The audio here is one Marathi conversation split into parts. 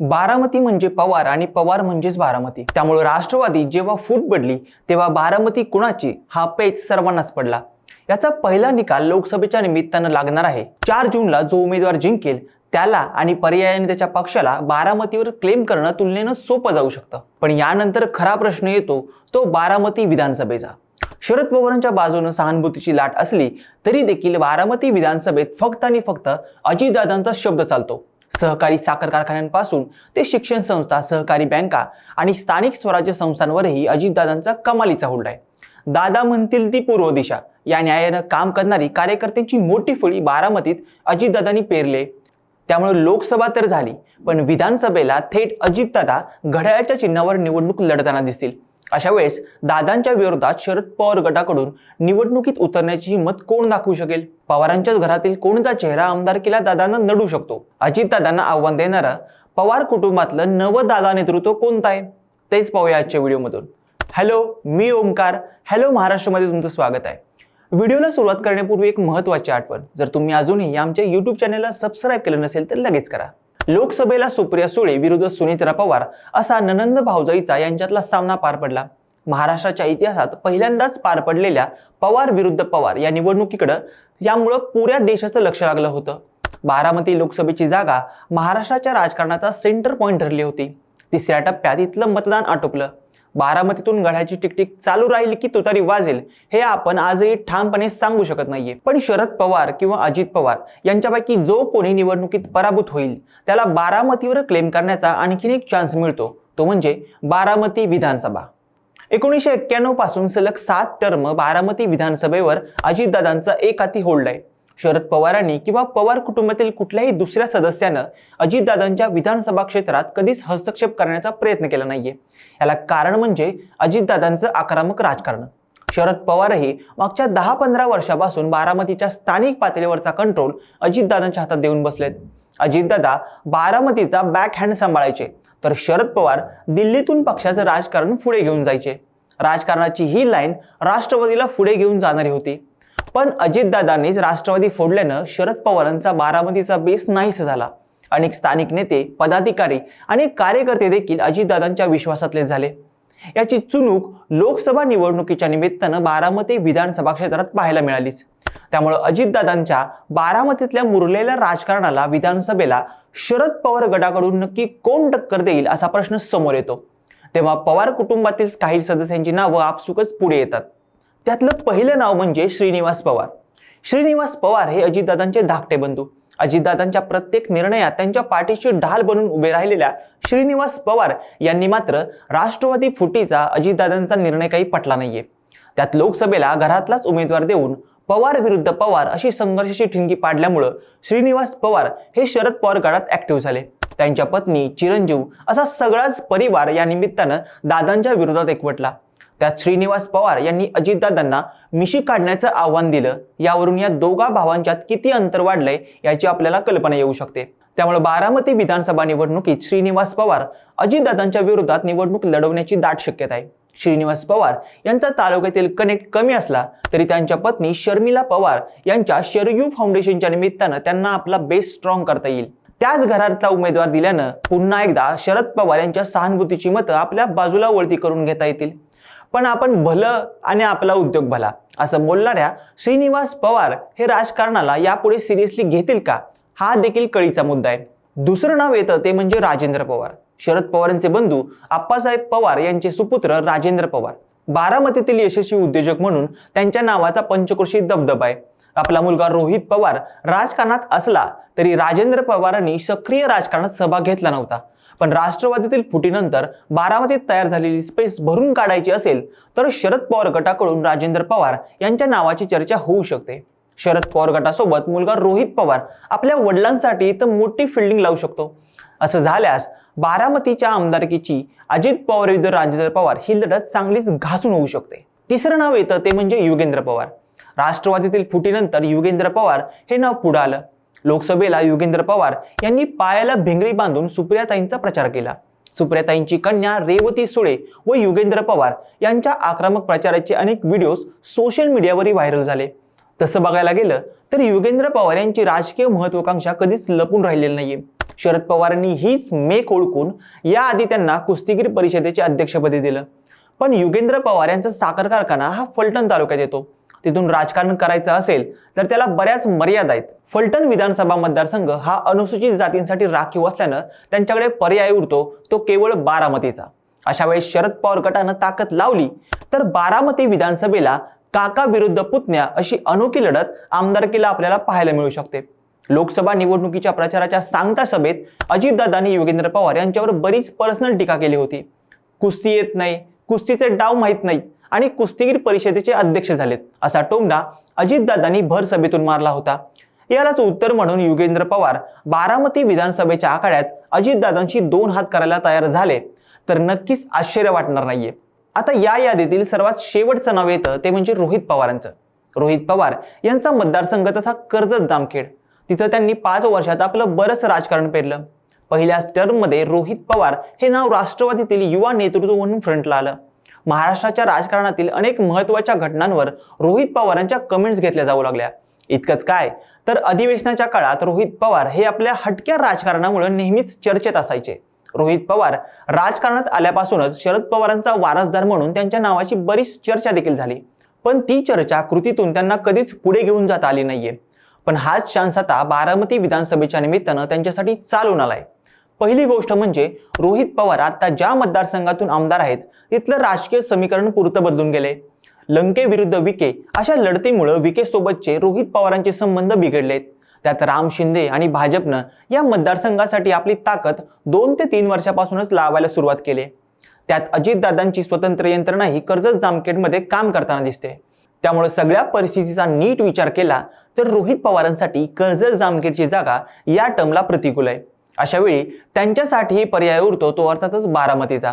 बारामती म्हणजे पवार आणि पवार म्हणजेच बारामती. त्यामुळे राष्ट्रवादी जेव्हा फूट पडली तेव्हा बारामती कुणाची? हा पेच सर्वांनाच पडला. याचा पहिला निकाल लोकसभेच्या निमित्तानं लागणार आहे. चार जूनला जो उमेदवार जिंकेल त्याला आणि पर्यायाने त्याच्या पक्षाला बारामतीवर क्लेम करणं तुलनेनं सोपं जाऊ शकतं. पण यानंतर खरा प्रश्न येतो तो बारामती विधानसभेचा. शरद पवारांच्या बाजूनं सहानुभूतीची लाट असली तरी देखील बारामती विधानसभेत फक्त आणि फक्त अजितदादांचा शब्द चालतो. सहकारी साखर कारखान्यांपासून ते शिक्षण संस्था सहकारी बँका आणि स्थानिक स्वराज्य संस्थांवरही अजितदादांचा कमालीचा हुल्डा आहे. दादा म्हणतील ती पूर्व दिशा. या न्यायानं काम करणारी कार्यकर्त्यांची मोठी फळी बारामतीत अजितदादांनी पेरले. त्यामुळे लोकसभा तर झाली पण विधानसभेला थेट अजितदादा घड्याळाच्या चिन्हावर निवडणूक लढताना दिसतील. अशा वेळेस दादांच्या विरोधात शरद पवार गटाकडून निवडणुकीत उतरण्याची हिंमत कोण दाखवू शकेल? पवारांच्याच घरातील कोणता चेहरा आमदारकीला दादांना नडू शकतो? अजितदादांना आव्हान देणारा पवार कुटुंबातलं नवं दादा नेतृत्व कोणतं आहे? तेच पाहूया आजच्या व्हिडिओमधून. हॅलो मी ओमकार. हॅलो महाराष्ट्रमध्ये तुमचं स्वागत आहे. व्हिडिओला सुरुवात करण्यापूर्वी एक महत्त्वाची आठवण. जर तुम्ही अजूनही आमच्या यूट्यूब चॅनलला सबस्क्राईब केलं नसेल तर लगेच करा. लोकसभेला सुप्रिया सुळे विरुद्ध सुनित्रा पवार असा ननंद भाऊजाईचा यांच्यातला सामना पार पडला. महाराष्ट्राच्या इतिहासात पहिल्यांदाच पार पडलेल्या पवार विरुद्ध पवार या निवडणुकीकडं यामुळं पुऱ्या देशाचं लक्ष लागलं होतं. बारामती लोकसभेची जागा महाराष्ट्राच्या राजकारणाचा सेंटर पॉईंट ठरली होती. तिसऱ्या टप्प्यात इथलं मतदान आटोपलं. बारामतीतून गळ्याची टिकटिक चालू राहील की तुतारी वाजेल हे आपण आजही ठामपणे सांगू शकत नाहीये. पण शरद पवार किंवा अजित पवार यांच्यापैकी जो कोणी निवडणुकीत पराभूत होईल त्याला बारामतीवर क्लेम करण्याचा आणखीन एक चान्स मिळतो. तो म्हणजे बारामती विधानसभा. एकोणीसशे एक्क्याण्णवपासून सलग सात टर्म बारामती विधानसभेवर अजितदादांचा एक हाती होल्ड आहे. शरद पवारांनी किंवा पवार कुटुंबातील कुठल्याही दुसऱ्या सदस्यानं अजितदादांच्या विधानसभा क्षेत्रात कधीच हस्तक्षेप करण्याचा प्रयत्न केला नाहीये. याला कारण म्हणजे अजितदादांचं आक्रमक राजकारण. शरद पवारही मागच्या दहा पंधरा वर्षापासून बारामतीच्या स्थानिक पातळीवरचा कंट्रोल अजितदादांच्या हातात देऊन बसलेत. अजितदादा बारामतीचा बॅक हँड सांभाळायचे तर शरद पवार दिल्लीतून पक्षाचं राजकारण पुढे घेऊन जायचे. राजकारणाची ही लाईन राष्ट्रवादीला पुढे घेऊन जाणारी होती. पण अजितदादांनीच राष्ट्रवादी फोडल्यानं शरद पवारांचा बारामतीचा बेस नाहीस झाला. अनेक स्थानिक नेते पदाधिकारी आणि कार्यकर्ते देखील अजितदादांच्या विश्वासातले झाले. याची चुणूक लोकसभा निवडणुकीच्या निमित्तानं बारामती विधानसभा क्षेत्रात पाहायला मिळालीच. त्यामुळं अजितदादांच्या बारामतीतल्या मुरलेल्या राजकारणाला विधानसभेला शरद पवार गटाकडून नक्की कोण टक्कर देईल असा प्रश्न समोर येतो. तेव्हा पवार कुटुंबातील काही सदस्यांची नावं आपसुकच पुढे येतात. त्यातलं पहिलं नाव म्हणजे श्रीनिवास पवार. श्रीनिवास पवार हे अजितदादांचे धाकटे बंधू. अजितदादांच्या प्रत्येक निर्णयात त्यांच्या पाठीशी ढाल बनून उभे राहिलेल्या श्रीनिवास पवार यांनी मात्र राष्ट्रवादी फुटीचा अजितदादांचा निर्णय काही पटला नाहीये. त्यात लोकसभेला घरातलाच उमेदवार देऊन पवार विरुद्ध पवार अशी संघर्षाची ठिणगी पाडल्यामुळं श्रीनिवास पवार हे शरद पवार गटात ऍक्टिव्ह झाले. त्यांच्या पत्नी चिरंजीव असा सगळाच परिवार या निमित्तानं दादांच्या विरोधात एकवटला. त्यात श्रीनिवास पवार यांनी अजितदादांना मिशी काढण्याचं आव्हान दिलं. यावरून या दोघा भावांच्यात किती अंतर वाढलंय याची आपल्याला कल्पना येऊ शकते. त्यामुळे बारामती विधानसभा निवडणुकीत श्रीनिवास पवार अजितदादांच्या विरोधात निवडणूक लढवण्याची दाट शक्यता आहे. श्रीनिवास पवार यांचा तालुक्यातील कनेक्ट कमी असला तरी त्यांच्या पत्नी शर्मिला पवार यांच्या शरयू फाउंडेशनच्या निमित्तानं त्यांना आपला बेस स्ट्रॉंग करता येईल. त्याच घरातला उमेदवार दिल्यानं पुन्हा एकदा शरद पवार यांच्या सहानुभूतीची मतं आपल्या बाजूला वळती करून घेता येतील. पण आपण भलं आणि आपला उद्योग भला असं बोलणाऱ्या श्रीनिवास पवार हे राजकारणाला यापुढे सिरियसली घेतील का? हा देखील कळीचा मुद्दा आहे. दुसरं नाव येतं ते म्हणजे राजेंद्र पवार. शरद पवारांचे बंधू आप्पासाहेब पवार यांचे सुपुत्र राजेंद्र पवार. बारामतीतील यशस्वी उद्योजक म्हणून त्यांच्या नावाचा पंचकृषी दबदबा आहे. आपला मुलगा रोहित पवार राजकारणात असला तरी राजेंद्र पवारांनी सक्रिय राजकारणात सहभाग घेतला नव्हता. पण राष्ट्रवादीतील फुटीनंतर बारामतीत तयार झालेली स्पेस भरून काढायची असेल तर शरद पवार गटाकडून राजेंद्र पवार यांच्या नावाची चर्चा होऊ शकते. शरद पवार गटासोबत मुलगा रोहित पवार आपल्या वडिलांसाठी इथं मोठी फिल्डिंग लावू शकतो. असं झाल्यास बारामतीच्या आमदारकीची अजित पवार विरुद्ध राजेंद्र पवार ही लढत चांगलीच घासून होऊ शकते. तिसरं नाव येतं ते म्हणजे युगेंद्र पवार. राष्ट्रवादीतील फुटीनंतर युगेंद्र पवार हे नाव पुढे आलं. लोकसभेला युगेंद्र पवार यांनी पायाला भिंगरी बांधून सुप्रियाताईंचा प्रचार केला. सुप्रियाताईंची कन्या रेवती सुळे व युगेंद्र पवार यांच्या आक्रमक प्रचाराचे अनेक व्हिडिओज सोशल मीडियावरही व्हायरल झाले. तसं बघायला गेलं तर युगेंद्र पवार यांची राजकीय महत्वाकांक्षा कधीच लपून राहिलेली नाहीये. शरद पवारांनी हीच मेक ओळखून याआधी त्यांना कुस्तीगीर परिषदेचे अध्यक्षपदी दिलं. पण युगेंद्र पवार यांचा साखर कारखाना हा फलटण तालुक्यात येतो. तिथून राजकारण करायचं असेल तर त्याला बऱ्याच मर्यादा आहेत. फलटण विधानसभा मतदारसंघ हा अनुसूचित जातींसाठी राखीव असल्यानं त्यांच्याकडे पर्याय उरतो तो केवळ बारामतीचा. अशा वेळेस शरद पवार गटानं ताकद लावली तर बारामती विधानसभेला काका विरुद्ध पुतण्या अशी अनोखी लढत आमदारकीला आपल्याला पाहायला मिळू शकते. लोकसभा निवडणुकीच्या प्रचाराच्या सांगता सभेत अजितदादांनी योगेंद्र पवार यांच्यावर बरीच पर्सनल टीका केली होती. कुस्ती येत नाही कुस्तीचे डाव माहीत नाहीत आणि कुस्तीगीर परिषदेचे अध्यक्ष झालेत असा टोमडा अजितदादांनी भर सभेतून मारला होता. यालाच उत्तर म्हणून युगेंद्र पवार बारामती विधानसभेच्या आखाड्यात अजितदादांशी दोन हात करायला तयार झाले तर नक्कीच आश्चर्य वाटणार नाहीये. आता या यादीतील सर्वात शेवटचं नाव येतं ते म्हणजे रोहित पवारांचं. रोहित पवार यांचा मतदारसंघ तसा कर्जत जामखेड. तिथं त्यांनी पाच वर्षात आपलं बरंच राजकारण पेरलं. पहिल्याच टर्ममध्ये रोहित पवार हे नाव राष्ट्रवादीतील युवा नेतृत्व म्हणून फ्रंटला आलं. महाराष्ट्राच्या राजकारणातील अनेक महत्त्वाच्या घटनांवर रोहित पवारांच्या कमेंट्स घेतल्या जाऊ लागल्या. इतकंच काय? तर अधिवेशनाच्या काळात रोहित पवार हे आपल्या हटक्या राजकारणामुळे नेहमीच चर्चेत असायचे. रोहित पवार राजकारणात आल्यापासूनच शरद पवारांचा वारसदार म्हणून त्यांच्या नावाची बरीच चर्चा देखील झाली. पण ती चर्चा कृतीतून त्यांना कधीच पुढे घेऊन जाता आली नाहीये. पण हाच चान्स आता बारामती विधानसभेच्या निमित्तानं त्यांच्यासाठी चालून आलाय. पहिली गोष्ट म्हणजे रोहित पवार आता ज्या मतदारसंघातून आमदार आहेत तिथलं राजकीय समीकरण पुरतं बदलून गेले. लंके विरुद्ध विके अशा लढतीमुळे विके सोबतचे रोहित पवारांचे संबंध बिघडलेत त्यात राम शिंदे आणि भाजपनं या मतदारसंघासाठी आपली ताकद दोन ते तीन वर्षापासूनच लावायला सुरुवात केली. त्यात अजितदादांची स्वतंत्र यंत्रणाही कर्जत जामखेडमध्ये काम करताना दिसते. त्यामुळे सगळ्या परिस्थितीचा नीट विचार केला तर रोहित पवारांसाठी कर्जत जामखेडची जागा या टर्मला प्रतिकूल आहे. अशावेळी त्यांच्यासाठीही पर्याय उरतो तो अर्थातच बारामतीचा.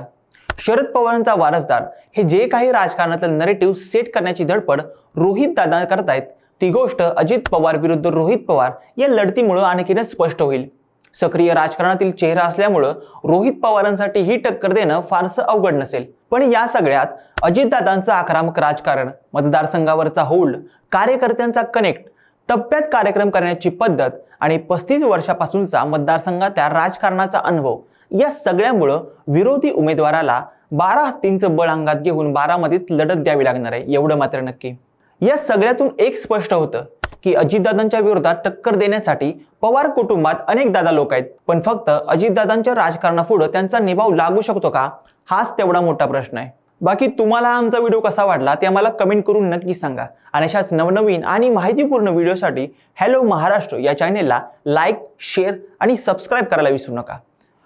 शरद पवारांचा वारसदार हे जे काही राजकारणातलं नरेटिव्ह सेट करण्याची धडपड रोहित दादा करतायत ती गोष्ट अजित पवार विरुद्ध रोहित पवार या लढतीमुळं आणखीनच स्पष्ट होईल. सक्रिय राजकारणातील चेहरा असल्यामुळं रोहित पवारांसाठी ही टक्कर देणं फारसं अवघड नसेल. पण या सगळ्यात अजितदादांचं आक्रमक राजकारण मतदारसंघावरचा होल्ड कार्यकर्त्यांचा कनेक्ट टप्प्यात कार्यक्रम करण्याची पद्धत आणि पस्तीस वर्षापासूनचा मतदारसंघातल्या राजकारणाचा अनुभव या सगळ्यामुळं विरोधी उमेदवाराला बारा हत्तींचं बळ अंगात घेऊन बारामतीत लढत द्यावी लागणार आहे एवढं मात्र नक्की. या सगळ्यातून एक स्पष्ट होतं की अजितदादांच्या विरोधात टक्कर देण्यासाठी पवार कुटुंबात अनेक दादा लोक आहेत पण फक्त अजितदादांच्या राजकारणापुढं त्यांचा निभाव लागू शकतो का? हाच तेवढा मोठा प्रश्न आहे. बाकी तुम्हाला आमचा व्हिडिओ कसा वाटला ते आम्हाला कमेंट करून नक्की सांगा. आणि अशाच नवनवीन आणि माहितीपूर्ण व्हिडिओसाठी हॅलो महाराष्ट्र या चॅनेलला लाईक शेअर आणि सबस्क्राईब करायला विसरू नका.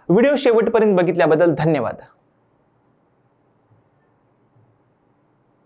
व्हिडिओ शेवटपर्यंत बघितल्याबद्दल धन्यवाद.